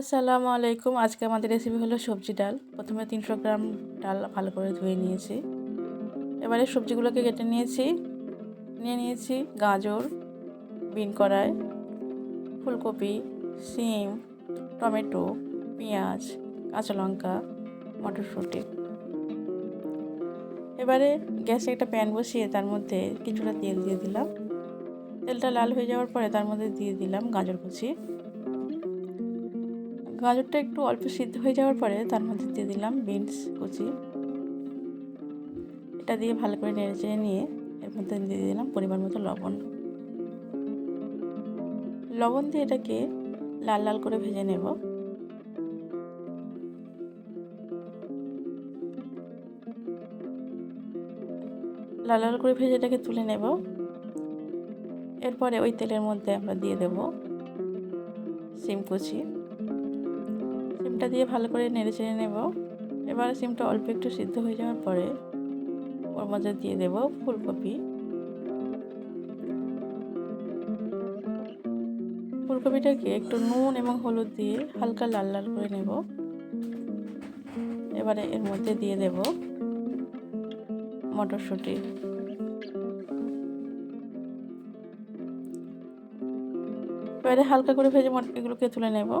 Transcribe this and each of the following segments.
আসসালামু আলাইকুম। আজকে আমাদের রেসিপি হলো সবজি ডাল। প্রথমে তিনশো গ্রাম ডাল ভালো করে ধুয়ে নিয়েছি। এবারে সবজিগুলোকে কেটে নিয়েছি। নিয়ে নিয়েছি গাজর, বিন কড়াই, ফুলকপি, সিম, টমেটো, পেঁয়াজ, কাঁচা লঙ্কা, মটরশুঁটি। এবারে গ্যাসে একটা প্যান বসিয়ে তার মধ্যে কিছুটা তেল দিয়ে দিলাম। তেলটা লাল হয়ে যাওয়ার পরে তার মধ্যে দিয়ে দিলাম গাজর কুচি। গাজরটা একটু অল্প সিদ্ধ হয়ে যাওয়ার পরে তার মধ্যে দিয়ে দিলাম বিনস, কুচি। এটা দিয়ে ভালো করে নেড়ে নিয়ে এর মধ্যে দিয়ে দিলাম পরিমাণ মতো লবণ। লবণ দিয়ে এটাকে লাল লাল করে ভেজে নেব। লাল লাল করে ভেজে এটাকে তুলে নেব। এরপরে ওই তেলের মধ্যে আমরা দিয়ে দেব সিম কুচি। সিমটা দিয়ে ভালো করে নেড়ে চেড়ে নেব। এবার সিমটা অল্প একটু সিদ্ধ হয়ে যাওয়ার পরে ওর মধ্যে দিয়ে দেব ফুলকপি। ফুলকপিটাকে একটু নুন এবং হলুদ দিয়ে হালকা লাল লাল করে নেব। এবারে এর মধ্যে দিয়ে দেব মটরশুঁটি। এবারে হালকা করে ভেজে এগুলোকে তুলে নেব।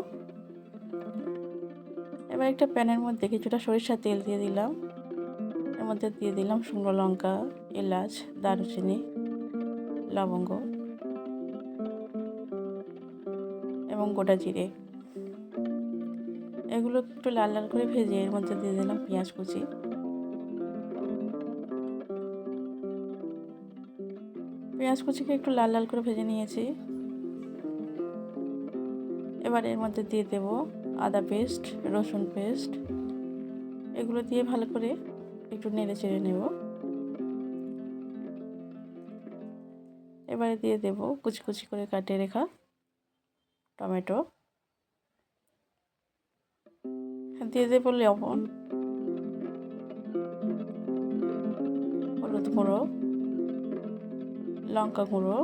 এবার একটা প্যানের মধ্যে কিছুটা সরিষার তেল দিয়ে দিলাম। এর মধ্যে দিয়ে দিলাম শুকনো লঙ্কা, এলাচ, দারুচিনি, লবঙ্গ এবং গোটা জিরে। এগুলো একটু লাল লাল করে ভেজে এর মধ্যে দিয়ে দিলাম পেঁয়াজ কুচি। পেঁয়াজ কুচিকে একটু লাল লাল করে ভেজে নিয়েছি। এবার এর মধ্যে দিয়ে দেব আদা পেস্ট, রসুন পেস্ট, এগুলো দিয়ে ভালো করে একটু নেড়ে চেড়ে নেব। এবারে দিয়ে দেব কুচি কুচি করে কাটিয়ে রেখা টমেটো। দিয়ে দেবো লবণ, হলুদ গুঁড়ো, লঙ্কা গুঁড়ো,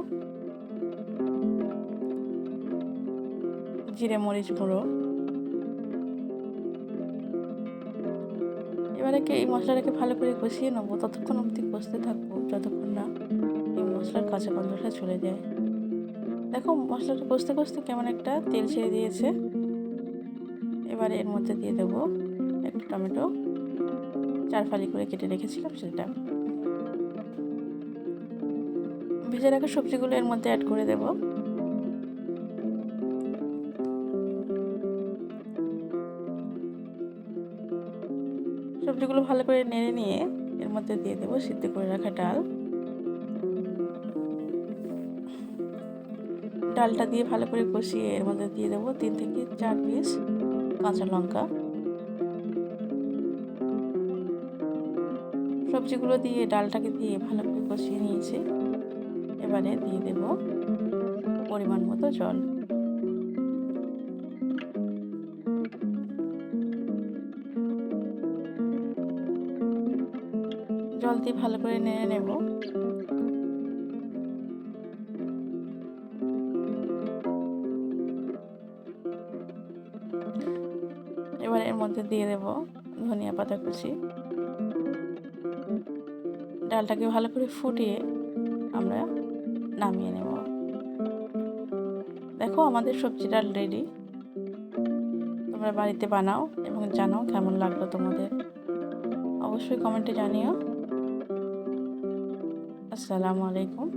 জিরে মরিচ গুঁড়ো। এবারে এই মশলাটাকে ভালো করে কষিয়ে নেব। ততক্ষণ অবধি কষতে থাকব, যতক্ষণ না এই মশলার কাঁচা গন্ধটা চলে যায়। দেখো মশলাটা কষতে কষতে কেমন একটা তেল ছেড়ে দিয়েছে। এবারে এর মধ্যে দিয়ে দেবো একটু টমেটো। চার ফালি করে কেটে রেখেছিলাম সেটা। ভেজে রাখা সবজিগুলো এর মধ্যে অ্যাড করে দেবো। সবজিগুলো ভালো করে নেড়ে নিয়ে এর মধ্যে দিয়ে দেবো সিদ্ধ করে রাখা ডাল। ডালটা দিয়ে ভালো করে কষিয়ে এর মধ্যে দিয়ে দেবো তিন থেকে চার পিস কাঁচা লঙ্কা। সবজিগুলো দিয়ে ডালটাকে দিয়ে ভালো করে কষিয়ে নিয়েছি। এবারে দিয়ে দেব পরিমাণ মতো জল। জল দিয়ে ভালো করে নেড়ে নেব। এবার এর মধ্যে দিয়ে দেব ধনিয়া পাতা কুচি। ডালটাকে ভালো করে ফুটিয়ে আমরা নামিয়ে নেব। দেখো আমাদের সবজি ডাল রেডি তোমরা বাড়িতে বানাও এবং জানাও কেমন লাগল তোমাদের। অবশ্যই কমেন্টে জানিও। আসসালামু আলাইকুম